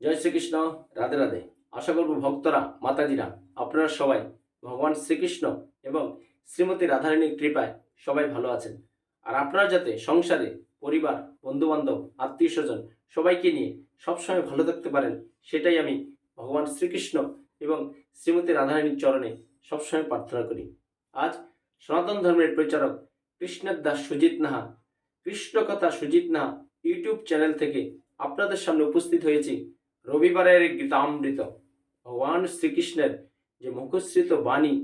জয় শ্রীকৃষ্ণ, রাধে রাধে। আশা করব ভক্তরা, মাতাজিরা, আপনারা সবাই ভগবান শ্রীকৃষ্ণ এবং শ্রীমতী রাধারানীর কৃপায় সবাই ভালো আছেন। আর আপনারা যাতে সংসারে পরিবার, বন্ধুবান্ধব আত্মীয় স্বজন সবাইকে নিয়ে সবসময় ভালো থাকতে পারেন, সেটাই আমি ভগবান শ্রীকৃষ্ণ এবং শ্রীমতী রাধারানীর চরণে সবসময় প্রার্থনা করি। আজ সনাতন ধর্মের প্রচারক কৃষ্ণের দাস সুজিত নাহা কৃষ্ণ কথা সুজিত নাহা ইউটিউব চ্যানেল থেকে আপনাদের সামনে উপস্থিত হয়েছি। রবিবারের গীতামৃত ভগবান শ্রীকৃষ্ণের যে মুখশ্রিত বাণী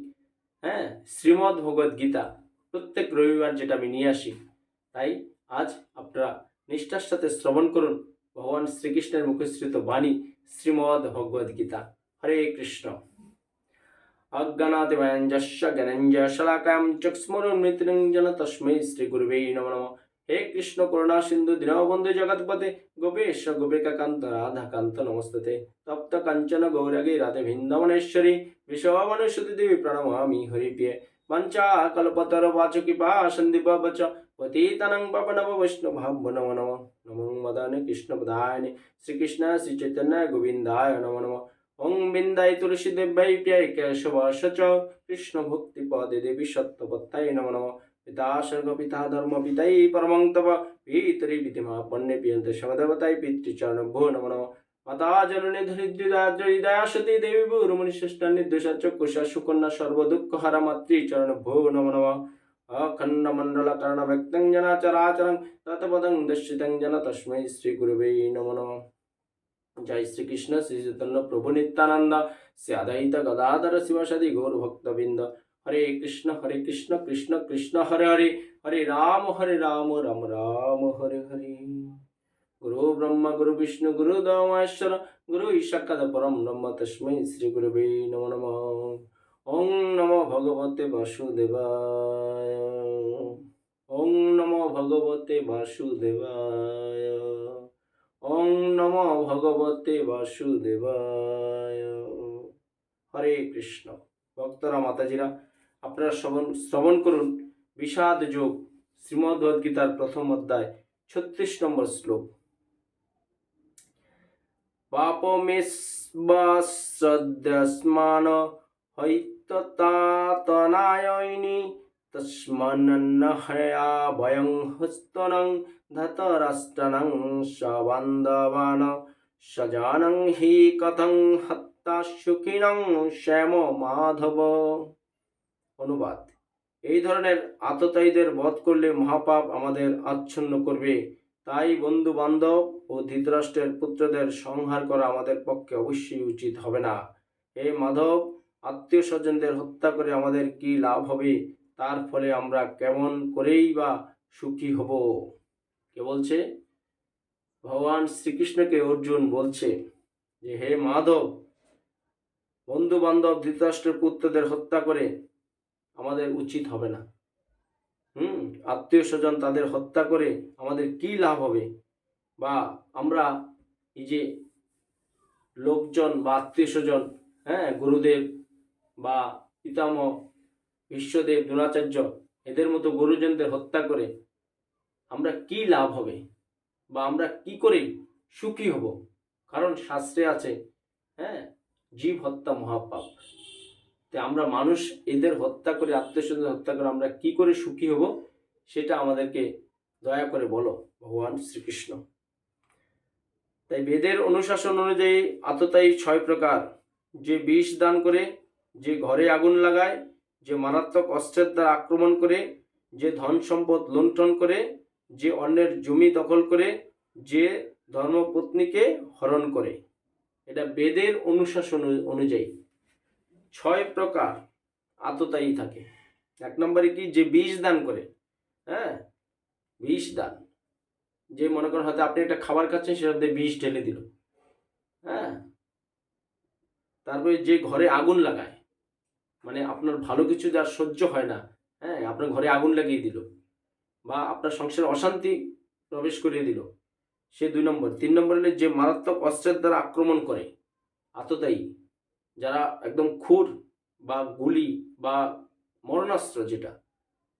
হ্যাঁ শ্রীমদ্ ভগবদ গীতা, প্রত্যেক রবিবার যেটা আমি নিয়ে আসি, তাই আজ আপনারা নিষ্ঠার সাথে শ্রবণ করুন ভগবান শ্রীকৃষ্ণের মুখশ্রিত বাণী, শ্রীমদ্ ভগবদ গীতা। হরে কৃষ্ণ। অজ্ঞানাতিময়ঞ্জস্য জ্ঞানঞ্জশলাকাম চক্স্মরুন্মৃত্যুঞ্জন তস্मै শ্রীগুরুবে নমঃ নমঃ। হে কৃষ্ণ করুণা সিন্ধু দীনবন্ধু জগৎপতে গোপেশ গোপিকাকান্ত, রাধাকান্ত নমস্তে তপ্ত কাঞ্চন গৌরগে রাধে বৃন্দাবনেশ্বরী বিশ্ববনশ্বতী দেবী প্রণমামি হরিপ্রিয়ে। পঞ্চা কল্পতর বাচ কৃপা সন্দীপ বচ, পতিতনং পবনব বৈষ্ণভাব নমো নমঃ। নমো মদনে কৃষ্ণপদায়নে শ্রীকৃষ্ণ শ্রীচৈতন্য গোবিন্দায় নমো নমঃ। ওং বিন্দায় তুলসী দেব্যাই প্যায় কেশবাস চ কৃষ্ণ ভক্তি পদে দেবী সত্যপত্তায় নমো। স্বর্গ পিতা ধর্ম পিতাই পরমং তব পিতরি বিধিমা পণ্যে পিয়ন্তে সমদেবতাই পিতৃচরণ ভো নমো নমঃ মাতা জননী ধরিদ্রিদা সতী দেবী ভূরমণি শ্রেষ্ঠ নির্দোষা চক্ষুষা সুকন্যা সর্বদুঃখ হারা মাতৃচরণ ভো নমো নমঃ অখণ্ড মণ্ডল কর্ণ ব্যক্তং দর্শিতং জন তস্मै শ্রী নমো নমঃ জয় শ্রীকৃষ্ণ শ্রী চৈতন্য প্রভু নিত্যানন্দ শ্রী আদায়িত গদাধর শিবসাদি গৌর ভক্তবৃন্দ হরে কৃষ্ণ হরে কৃষ্ণ কৃষ্ণ কৃষ্ণ, হরে হরে হরে রাম হরে রাম রাম রাম, হরে হরে। গুরু ব্রহ্মা, গুরু বিষ্ণু, গুরু দমাশ্বর গুরু সাক্ষাৎ পরম ব্রহ্ম তস্मै শ্রী গুরুবে নমো নমঃ। ওং নমো ভগবতে বাসুদেবায়। ওং নমো ভগবতে বাসুদেবায়। ওং নমো ভগবতে বাসুদেবায়। হরে কৃষ্ণ। ভক্তরা, মাতাজিরা আপনারা শ্রবণ শ্রবণ করুন। বিষাদ যোগ শ্রীমদ্ভগীতার প্রথম অধ্যায়, ছত্রিশ নম্বর শ্লোক। পাপমেস্বাশ্রদ্যস্মান হৈততাতনায়নি তস্মন্ন হয়া ভয়ং হস্তনং ধতরাষ্ট্রনং সবান্ধবান সজানং হি কথং হত্যা সুখিনং শ্যাম মাধব। অনুবাদ। এই ধরনের আততায়ীদের বধ করলে মহাপাপ আমাদের আচ্ছন্ন করবে। তাই বন্ধু বান্ধব ও ধৃতরাষ্ট্রের পুত্রদের সংহার করা আমাদের পক্ষে অবশ্যই উচিত হবে না। হে মাধব আত্মীয় স্বজনদের হত্যা করে আমাদের কি লাভ হবে? তার ফলে আমরা কেমন করেই বা সুখী হব? কে বলছে? ভগবান শ্রীকৃষ্ণকে অর্জুন বলছে যে, হে মাধব বন্ধু বান্ধব ধৃতরাষ্ট্রের পুত্রদের হত্যা করে আমাদের উচিত হবে না। হুম? আত্মীয় স্বজন তাদের হত্যা করে আমাদের কি লাভ হবে? বা আমরা এই যে লোকজন বা আত্মীয় স্বজন হ্যাঁ গুরুদেব বা পিতামহ, বিশ্বদেব, দ্রোণাচার্য, এদের মতো গুরুজনদের হত্যা করে আমরা কি লাভ হবে? বা আমরা কি করে সুখী হব? কারণ শাস্ত্রে আছে হ্যাঁ জীব হত্যা মহাপাপ। আমরা মানুষ এদের হত্যা করে আত্মীয়স্বজন হত্যা করে আমরা কি করে সুখী হব? সেটা আমাদেরকে দয়া করে বলো, ভগবান শ্রীকৃষ্ণ। তাই বেদের অনুশাসন অনুযায়ী আততায়ী ছয় প্রকার। যে বিষ দান করে, যে ঘরে আগুন লাগায়, যে মারাত্মক অস্ত্রের দ্বারা আক্রমণ করে, যে ধন সম্পদ লুণ্ঠন করে, যে অন্যের জমি দখল করে, যে ধর্মপত্নীকে হরণ করে। এটা বেদের অনুশাসন অনুযায়ী। ছয় প্রকার আততায়ী থাকে। এক নম্বরে কি? যে বিষ দান করে। হ্যাঁ? বিষ দান। যে মনে করেন হয়তো আপনি একটা খাবার খাচ্ছেন সেটার মধ্যে বিষ ঢেলে দিল। হ্যাঁ? তারপরে যে ঘরে আগুন লাগায় মানে আপনার ভালো কিছু যার সহ্য হয় না হ্যাঁ? আপনার ঘরে আগুন লাগিয়ে দিল বা আপনার সংসারে অশান্তি প্রবেশ করিয়ে দিল। সে দুই নম্বর। তিন নম্বর হলে যে মারাত্মক অস্ত্রের দ্বারা আক্রমণ করে আততায়ী যারা একদম খুর বা গুলি বা মরণাস্ত্র যেটা,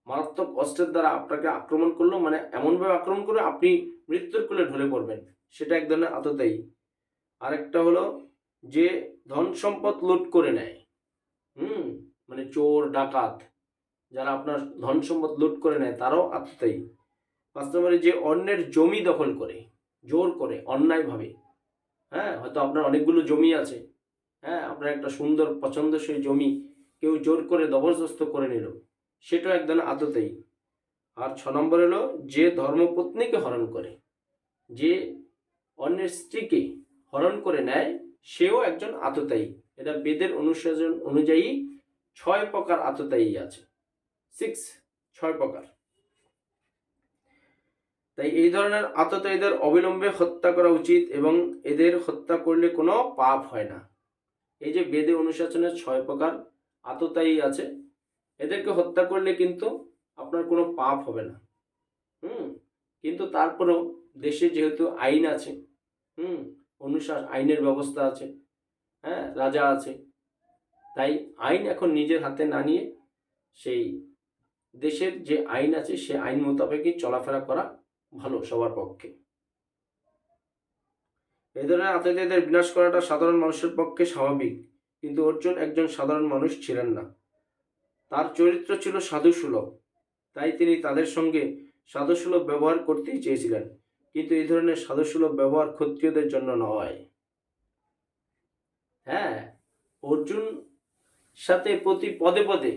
মারাত্মক অস্ত্রের দ্বারা আপনাকে আক্রমণ করল মানে এমনভাবে আক্রমণ করে আপনি মৃত্যুর কোলে ঢলে পড়বেন, সেটা এক ধরনের আততায়ী। আরেকটা হলো যে ধন সম্পদ লুট করে নেয়, হুম মানে চোর, ডাকাত, যারা আপনার ধন সম্পদ লুট করে নেয়, তারাও আত্মতায়ী পাঁচ নম্বরে যে অন্যের জমি দখল করে, জোর করে, অন্যায়ভাবে হ্যাঁ হয়তো আপনার অনেকগুলো জমি আছে হ্যাঁ আপনার একটা সুন্দর, পছন্দসই জমি কেউ জোর করে জবরদস্ত করে নিল। সেটাও এক ধরনের আততায়ী আর ছ নম্বর হলো, যে ধর্মপত্নীকে হরণ করে, যে অন্যের স্ত্রীকে হরণ করে নেয়, সেও একজন আততায়ী এটা বেদের অনুশাসন অনুযায়ী ছয় প্রকার আততায়ী আছে। সিক্স ছয় প্রকার। তাই এই ধরনের আততায়ীদের অবিলম্বে হত্যা করা উচিত এবং এদের হত্যা করলে কোনো পাপ হয় না। এই যে বেদে অনুশাসনের ছয় প্রকার আততায়ী আছে, এদেরকে হত্যা করলে কিন্তু আপনার কোনো পাপ হবে না। হুম? কিন্তু তারপরেও দেশে যেহেতু আইন আছে, হুম? অনুশাস, আইনের ব্যবস্থা আছে হ্যাঁ? রাজা আছে। তাই আইন এখন নিজের হাতে না নিয়ে সেই দেশের যে আইন আছে, সে আইন মোতাবেকই চলাফেরা করা ভালো সবার পক্ষে। এই ধরনের আততায়ীদের বিনাশ করাটা সাধারণ মানুষের পক্ষে স্বাভাবিক, কিন্তু অর্জুন একজন সাধারণ মানুষ ছিলেন না। তার চরিত্র ছিল সাধুসুলভ, তাই তিনি তাদের সঙ্গে সাধুসুলভ ব্যবহার করতেই চেয়েছিলেন, কিন্তু এই ধরনের সাধুসুলভ ব্যবহার ক্ষত্রিয়দের জন্য নয়। হ্যাঁ অর্জুন সাথে প্রতি পদে পদে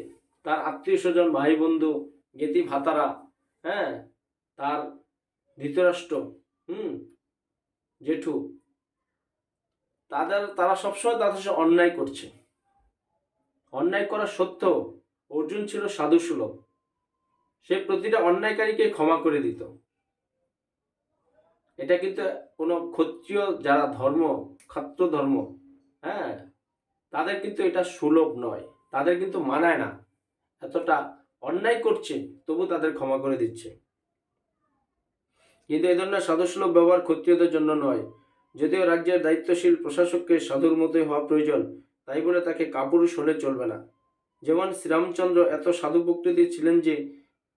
তার আত্মীয় স্বজন ভাই বন্ধু গেতি ভাতারা হ্যাঁ তার ধৃতরাষ্ট্র, হুম, জেঠু তাদের, তারা সবসময় তাদের সাথে অন্যায় করছে। অন্যায় করা সত্ত্বেও অর্জুন ছিল সাধুসুলভ। সে প্রতিটা অন্যায়কারীকে ক্ষমা করে দিত। এটা কিন্তু কোনো ক্ষত্রিয় যারা ধর্ম, ক্ষত্র ধর্ম হ্যাঁ তাদের কিন্তু এটা সুলভ নয়। তাদের কিন্তু মানায় না। এতটা অন্যায় করছে, তবু তাদের ক্ষমা করে দিচ্ছে। কিন্তু এই ধরনের সাধুসুলভ ব্যবহার ক্ষত্রিয়দের জন্য নয়। যদিও রাজ্যের দায়িত্বশীল প্রশাসককে সাধুর মতোই হওয়া প্রয়োজন, তাই বলে তাকে কাপুরুষ হলে চলবে না। যেমন শ্রীরামচন্দ্র এত সাধু প্রকৃতির ছিলেন যে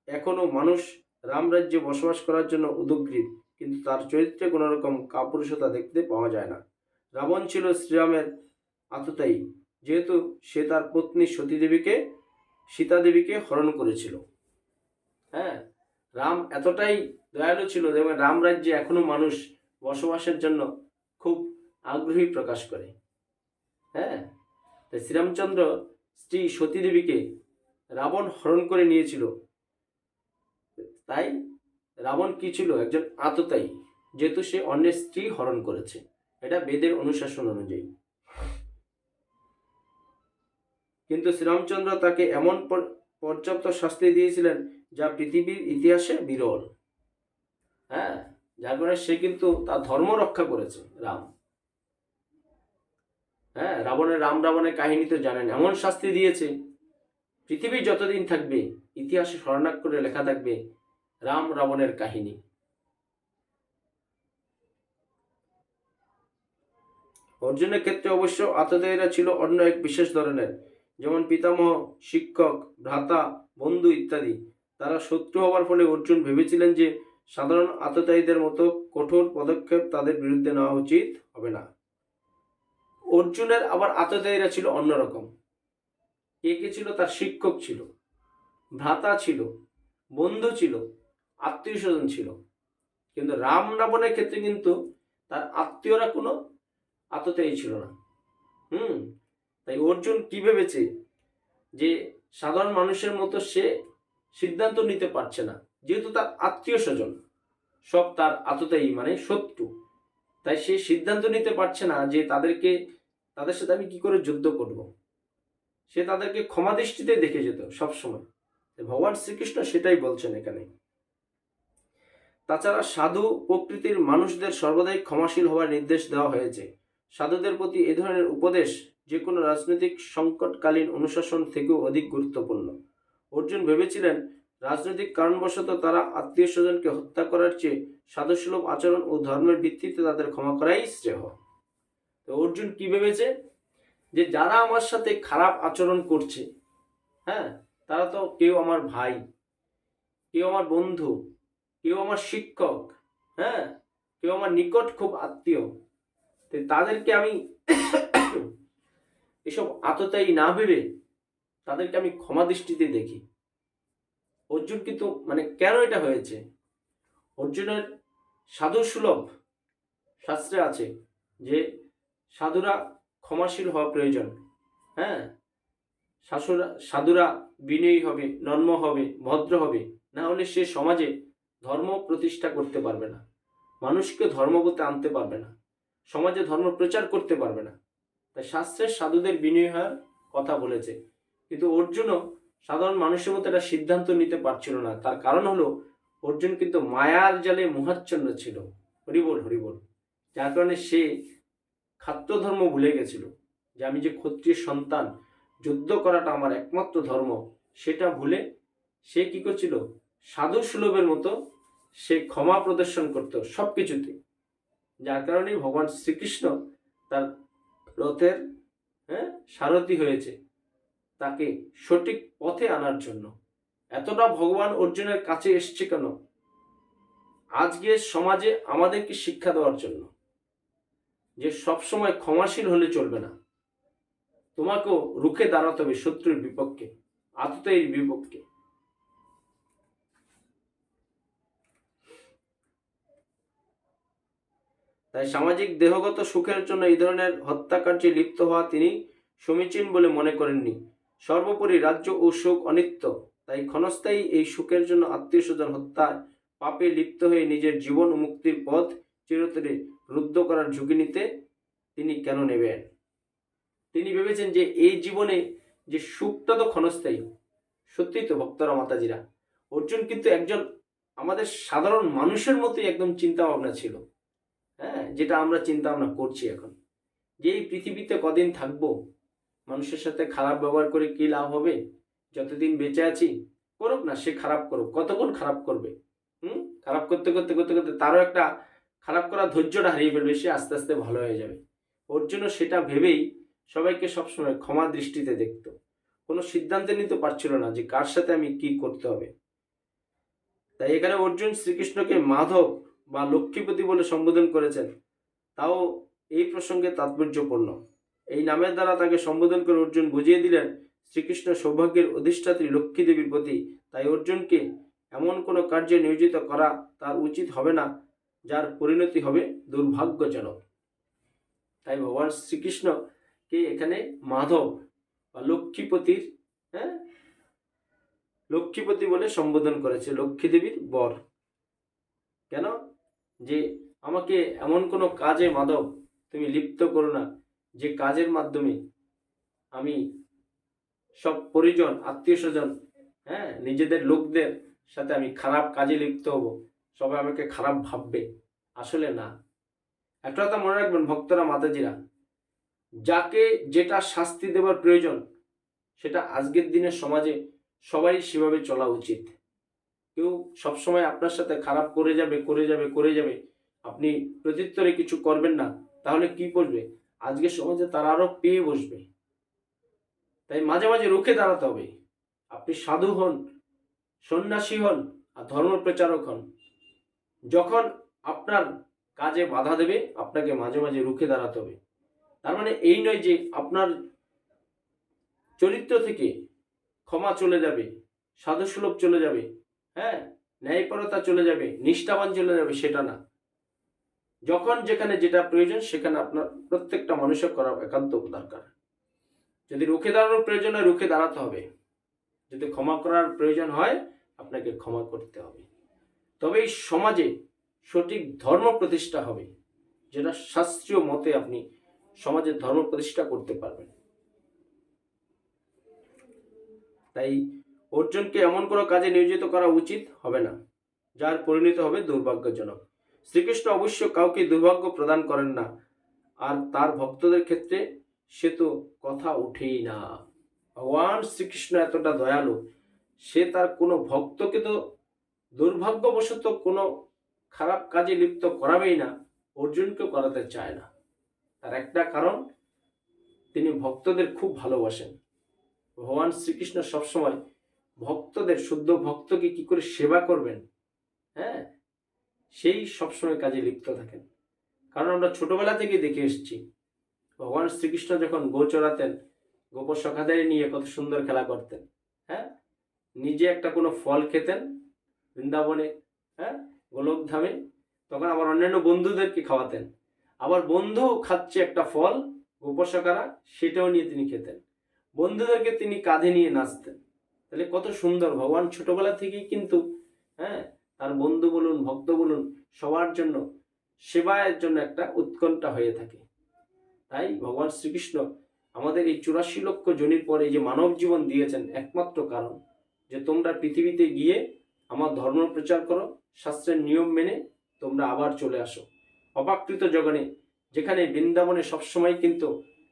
এখনও মানুষ রামরাজ্যে বসবাস করার জন্য উদগ্রীব, কিন্তু তার চরিত্রে কোনো রকম কাপুরুষতা দেখতে পাওয়া যায় না। রাবণ ছিল শ্রীরামের আততায়ী, যেহেতু সে তার পত্নী সতীদেবীকে, সীতাদেবীকে হরণ করেছিল। হ্যাঁ রাম এতটাই দয়ালু ছিল যেমন রাম রাজ্যে এখনও মানুষ বসবাসের জন্য আগ্রহী প্রকাশ করে। হ্যাঁ? তাই শ্রীরামচন্দ্র স্ত্রী সতীদেবীকে রাবণ হরণ করে নিয়েছিল। তাই রাবণ কি ছিল? একজন আততায়ী, যেহেতু সে অন্যের স্ত্রী হরণ করেছে। এটা বেদের অনুশাসন অনুযায়ী। কিন্তু শ্রীরামচন্দ্র তাকে এমন পর- পর্যাপ্ত শাস্তি দিয়েছিলেন যা পৃথিবীর ইতিহাসে বিরল। হ্যাঁ? যার কারণে সে কিন্তু তার ধর্ম রক্ষা করেছে রাম। হ্যাঁ রাবণের, রাম রাবণের কাহিনী তো জানেন, এমন শাস্তি দিয়েছে। পৃথিবী যতদিন থাকবে, ইতিহাসে স্মরণাক্ষরে লেখা থাকবে রাম রাবণের কাহিনী। অর্জুনের ক্ষেত্রে অবশ্য আততায়ীরা ছিল অন্য এক বিশেষ ধরনের, যেমন পিতামহ, শিক্ষক, ভ্রাতা, বন্ধু ইত্যাদি। তারা শত্রু হওয়ার ফলে অর্জুন ভেবেছিলেন যে সাধারণ আততায়ীদের মতো কঠোর পদক্ষেপ তাদের বিরুদ্ধে নেওয়া উচিত হবে না। অর্জুনের আবার আততায়ীরা ছিল অন্যরকম। কে কে ছিল? তার শিক্ষক ছিল, ভ্রাতা ছিল, বন্ধু ছিল আত্মীয় স্বজন ছিল। কিন্তু রাম রাবণের ক্ষেত্রে কিন্তু তার আত্মীয়রা কোনো আততায়ী ছিল না। হুম? তাই অর্জুন কি ভেবেছে? যে সাধারণ মানুষের মতো সে সিদ্ধান্ত নিতে পারছে না। যেহেতু তার আত্মীয় স্বজন সব তার আততায়ী মানে শত্রু। তাই সে সিদ্ধান্ত নিতে পারছে না যে তাদেরকে তাদের সাথে আমি কি করে যুদ্ধ করব? সে তাদেরকে ক্ষমা দৃষ্টিতে দেখে যেত সবসময়। ভগবান শ্রীকৃষ্ণ সেটাই বলছেন এখানে। তাছাড়া সাধু প্রকৃতির মানুষদের সর্বদাই ক্ষমাশীল হওয়ার নির্দেশ দেওয়া হয়েছে। সাধুদের প্রতি এ ধরনের উপদেশ যে কোনো রাজনৈতিক সংকটকালীন অনুশাসন থেকেও অধিক গুরুত্বপূর্ণ। অর্জুন ভেবেছিলেন, রাজনৈতিক কারণবশত তারা আত্মীয় স্বজনকে হত্যা করার চেয়ে সাধুসুলভ আচরণ ও ধর্মের ভিত্তিতে তাদের ক্ষমা করাই শ্রেয়। তো অর্জুন কি ভেবেছে? যে যারা আমার সাথে খারাপ আচরণ করছে হ্যাঁ তারা তো কেউ আমার ভাই, কেউ আমার বন্ধু, কেউ আমার শিক্ষক হ্যাঁ কেউ আমার নিকট খুব আত্মীয়, তো তাদেরকে আমি এসব আততায়ী না ভেবে তাদেরকে আমি ক্ষমা দৃষ্টিতে দেখি। অর্জুন কিন্তু মানে কেন এটা হয়েছে? অর্জুনের সাধু সুলভ শাস্ত্রে আছে যে সাধুরা ক্ষমাশীল হওয়া প্রয়োজন। হ্যাঁ? শাশুরা সাধুরা বিনয়ী হবে, নর্ম হবে, ভদ্র হবে। না হলে সে সমাজে ধর্ম প্রতিষ্ঠা করতে পারবে না। মানুষকে ধর্মপথে আনতে পারবে না। সমাজে ধর্ম প্রচার করতে পারবে না। তাই শাস্ত্রের সাধুদের বিনয়ী হওয়ার কথা বলেছে। কিন্তু অর্জুনও সাধারণ মানুষের মতো একটা সিদ্ধান্ত নিতে পারছিল না। তার কারণ হলো, অর্জুন কিন্তু মায়ার জালে মোহাচ্ছন্ন ছিল। হরিবল হরিবল। যার কারণে সে খাদ্য ধর্ম ভুলে গেছিল, যে আমি যে ক্ষত্রিয় সন্তান, যুদ্ধ করাটা আমার একমাত্র ধর্ম, সেটা ভুলে সে কি করছিল? সাধু সুলভের মতো সে ক্ষমা প্রদর্শন করত সব কিছুতে যার কারণেই ভগবান শ্রীকৃষ্ণ তার রথের হ্যাঁ সারথি হয়েছে তাকে সঠিক পথে আনার জন্য। এতটা ভগবান অর্জুনের কাছে এসছে কেন? আজকে সমাজে আমাদেরকে শিক্ষা দেওয়ার জন্য। যে সবসময় ক্ষমাশীল হলে চলবে না। তোমাকেও রুখে দাঁড়াতে হবে শত্রুর বিপক্ষে আততায়ীর বিপক্ষে। তাই সামাজিক দেহগত সুখের জন্য এই ধরনের হত্যাকার্যে লিপ্ত হওয়া তিনি সমীচীন বলে মনে করেননি। সর্বোপরি রাজ্য ও সুখ অনিত্য, তাই ক্ষণস্থায়ী এই সুখের জন্য আত্মীয় স্বজন হত্যায় পাপে লিপ্ত হয়ে নিজের জীবন মুক্তির পথ চিরতরে রুদ্ধ করার ঝুঁকি নিতে তিনি কেন নেবেন? তিনি ভেবেছেন যে এই জীবনে যে সুখটা তো ক্ষণস্থায়ী সত্যি তো ভক্তরা, মাতাজিরা। অর্জুন কিন্তু একজন আমাদের সাধারণ মানুষের মতোই একদম চিন্তা ভাবনা ছিল হ্যাঁ যেটা আমরা চিন্তা ভাবনা করছি এখন। যে এই পৃথিবীতে কদিন থাকব, মানুষের সাথে খারাপ ব্যবহার করে কি লাভ হবে? যতদিন বেঁচে আছি, করুক না, সে খারাপ করুক কতক্ষণ খারাপ করবে? হুম? খারাপ করতে করতে করতে করতে তারও একটা খারাপ করার ধৈর্যটা হারিয়ে ফেলবে, সে আস্তে আস্তে ভালো হয়ে যাবে। ওর জন্য সেটা ভেবেই সবাইকে সবসময় ক্ষমা দৃষ্টিতে দেখত। কোনো সিদ্ধান্ত নিতে পারছিল না যে কার সাথে আমি কি করতে হবে। তাই এখানে অর্জুন শ্রীকৃষ্ণকে মাধব বা লক্ষ্মীপতি বলে সম্বোধন করেছেন। তাও এই প্রসঙ্গে তাৎপর্যপূর্ণ। এই নামের দ্বারা তাকে সম্বোধন করে অর্জুন বুঝিয়ে দিলেন, শ্রীকৃষ্ণ সৌভাগ্যের অধিষ্ঠাত্রী লক্ষ্মী দেবীর প্রতি, তাই অর্জুনকে এমন কোনো কার্যে নিয়োজিত করা তার উচিত হবে না যার পরিণতি হবে দুর্ভাগ্যজনক। তাই ভগবান শ্রীকৃষ্ণকে এখানে মাধব বা লক্ষ্মীপতির হ্যাঁ? লক্ষ্মীপতি বলে সম্বোধন করেছে লক্ষ্মী দেবীর বর। কেন? যে আমাকে এমন কোনো কাজে মাধব, তুমি লিপ্ত করো না। যে কাজের মাধ্যমে আমি সব পরিজন, আত্মীয় স্বজন হ্যাঁ? নিজেদের লোকদের সাথে আমি খারাপ কাজে লিপ্ত হব। সবাই আমাকে খারাপ ভাববে। আসলে না। একটা কথা মনে রাখবেন ভক্তরা, মাতাজিরা, যাকে যেটা শাস্তি দেওয়ার প্রয়োজন, সেটা আজকের দিনের সমাজে সবাই সেভাবে চলা উচিত। কেউ সবসময় আপনার সাথে খারাপ করে যাবে করে যাবে করে যাবে, আপনি প্রত্যুত্তরে কিছু করবেন না, তাহলে কি করবে আজকের সমাজে তারা আরও পেয়ে বসবে। তাই মাঝে মাঝে রুখে দাঁড়াতে হবে। আপনি সাধু হন, সন্ন্যাসী হন, আর ধর্ম প্রচারক হন। যখন আপনার কাজে বাধা দেবে, আপনাকে মাঝে মাঝে রুখে দাঁড়াতে হবে। তার মানে এই নয় যে আপনার চরিত্র থেকে ক্ষমা চলে যাবে, সাধুসুলভ চলে যাবে হ্যাঁ? ন্যায়পরতা চলে যাবে, নিষ্ঠাবান চলে যাবে, সেটা না। যখন যেখানে যেটা প্রয়োজন, সেখানে আপনার প্রত্যেকটা মানুষের করা একান্ত দরকার। যদি রুখে দাঁড়ানোর প্রয়োজন হয়, রুখে দাঁড়াতে হবে। যদি ক্ষমা করার প্রয়োজন হয়, আপনাকে ক্ষমা করতে হবে। তবেই সমাজে সঠিক ধর্ম প্রতিষ্ঠা হবে, যেটা শাস্ত্রীয় মতে আপনি সমাজের ধর্ম প্রতিষ্ঠা করতে পারবেন। তাই অর্জুনকে এমন কোনো কাজে নিয়োজিত করা উচিত হবে না, যার পরিণত হবে দুর্ভাগ্যজনক। শ্রীকৃষ্ণ অবশ্য কাউকে দুর্ভাগ্য প্রদান করেন না, আর তার ভক্তদের ক্ষেত্রে সে তো কথা উঠেই না। ভগবান শ্রীকৃষ্ণ এতটা দয়ালু, সে তার কোনো ভক্তকে তো দুর্ভাগ্যবশত কোনো খারাপ কাজে লিপ্ত করাবেই না, অর্জুনকেও করাতে চায় না। তার একটা কারণ, তিনি ভক্তদের খুব ভালোবাসেন। ভগবান শ্রীকৃষ্ণ সবসময় ভক্তদের, শুদ্ধ ভক্তকে কি করে সেবা করবেন হ্যাঁ? সেই সবসময় কাজে লিপ্ত থাকেন। কারণ আমরা ছোটবেলা থেকে দেখে এসেছি, ভগবান শ্রীকৃষ্ণ যখন গো চড়াতেন গোপর সখাদের নিয়ে কত সুন্দর খেলা করতেন হ্যাঁ? নিজে একটা কোনো ফল খেতেন বৃন্দাবনে হ্যাঁ গোলকধামে, তখন আবার অন্যান্য বন্ধুদেরকে খাওয়াতেন। আবার বন্ধু খাচ্ছে একটা ফল, গোপসকারা, সেটাও নিয়ে তিনি খেতেন। বন্ধুদেরকে তিনি কাঁধে নিয়ে নাচতেন। তাহলে কত সুন্দর, ভগবান ছোটবেলা থেকেই কিন্তু হ্যাঁ তার বন্ধু বলুন, ভক্ত বলুন, সবার জন্য, সেবায়ের জন্য একটা উৎকণ্ঠা হয়ে থাকে। তাই ভগবান শ্রীকৃষ্ণ আমাদের এই চুরাশি লক্ষ জনির পরে যে মানব জীবন দিয়েছেন একমাত্র কারণ, যে তোমরা পৃথিবীতে গিয়ে আমার ধর্ম প্রচার করো, শাস্ত্রের নিয়ম মেনে তোমরা আবার চলে আসো। অপাকৃত জগনে, যেখানে বৃন্দাবনে সবসময় কিন্তু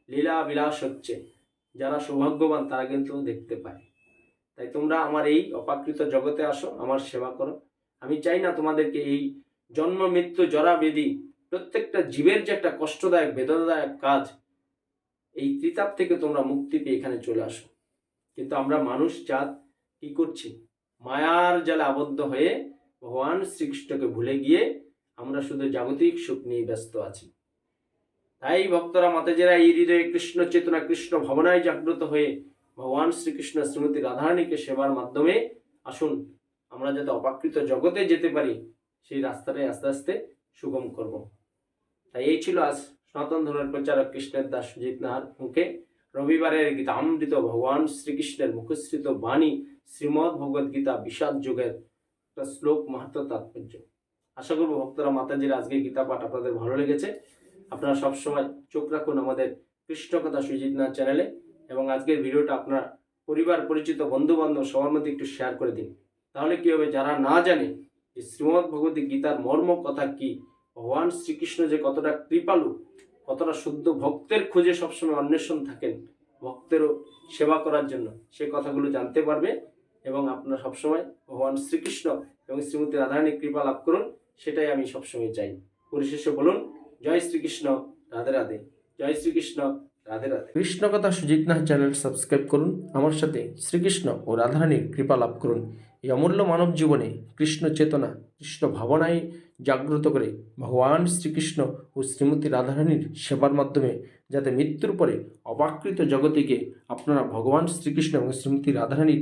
লীলা বিলাস হচ্ছে, যারা সৌভাগ্যবান তারা কিন্তু দেখতে পায়। তাই তোমরা আমার এই অপাকৃত জগতে আসো, আমার সেবা করো। আমি চাই না তোমাদেরকে এই জন্ম, মৃত্যু, জরা, বেদি, প্রত্যেকটা জীবের যে একটা কষ্টদায়ক, বেদনাদায়ক কাজ, এই ত্রিতাপ থেকে তোমরা মুক্তি পেয়ে এখানে চলে আসো। কিন্তু আমরা মানুষ, জাত, কি করছি? মায়ার জালে আবদ্ধ হয়ে ভগবান শ্রীকৃষ্ণকে ভুলে গিয়ে আমরা শুধু জাগতিক সুখ নিয়ে ব্যস্ত আছি। তাই ভক্তরা মাতাজেরা এই হৃদয়ে কৃষ্ণ চেতনা, কৃষ্ণ ভাবনায় জাগ্রত হয়ে ভগবান শ্রীকৃষ্ণ শ্রীমতী রাধারানীকে সেবার মাধ্যমে আসুন, আমরা যাতে অপাকৃত জগতে যেতে পারি, সেই রাস্তাটাই আস্তে আস্তে সুগম করব। তাই এই ছিল আজ সনাতন ধর্মের প্রচারক কৃষ্ণের দাস সুজিত নাহার মুখে। রবিবারের গীতামৃত ভগবান শ্রীকৃষ্ণের মুখশ্রিত বাণী শ্রীমদ্ ভগবদ গীতা বিষাদ যুগের একটা শ্লোক মাহাত্ম তাৎপর্য। আশা করব ভক্তরা মাতাজির আজকে গীতা পাঠ আপনাদের ভালো লেগেছে। আপনারা সবসময় চোখ রাখুন আমাদের কৃষ্ণ কথা সুজিত নাথ চ্যানেলে এবং আজকের ভিডিওটা আপনার পরিবার, পরিচিত বন্ধু বান্ধব সবার মধ্যে একটু শেয়ার করে দিন। তাহলে কি হবে, যারা না জানে যে শ্রীমদ্ ভগবতী গীতার মর্ম কথা কি, ভগবান শ্রীকৃষ্ণ যে কতটা কৃপালু, কতটা শুদ্ধ ভক্তের খোঁজে সবসময় অন্বেষণ থাকেন ভক্তেরও সেবা করার জন্য, সে কথাগুলো জানতে পারবে। এবং আপনারা সবসময় ভগবান শ্রীকৃষ্ণ এবং শ্রীমতী রাধারানীর কৃপা লাভ করুন, সেটাই আমি সবসময় চাই। পরিশেষে বলুন, জয় শ্রীকৃষ্ণ, রাধে রাধে। জয় শ্রীকৃষ্ণ, রাধে রাধে। কৃষ্ণ কথা সুজিত নাথ চ্যানেল সাবস্ক্রাইব করুন, আমার সাথে শ্রীকৃষ্ণ ও রাধারানীর কৃপা লাভ করুন। এই অমূল্য মানব জীবনে কৃষ্ণ চেতনা, কৃষ্ণ ভাবনায় জাগ্রত করে ভগবান শ্রীকৃষ্ণ ও শ্রীমতী রাধারানীর সেবার মাধ্যমে যাতে মৃত্যুর পরে অবাকৃত জগতে গিয়ে আপনারা ভগবান শ্রীকৃষ্ণ এবং শ্রীমতী রাধারানীর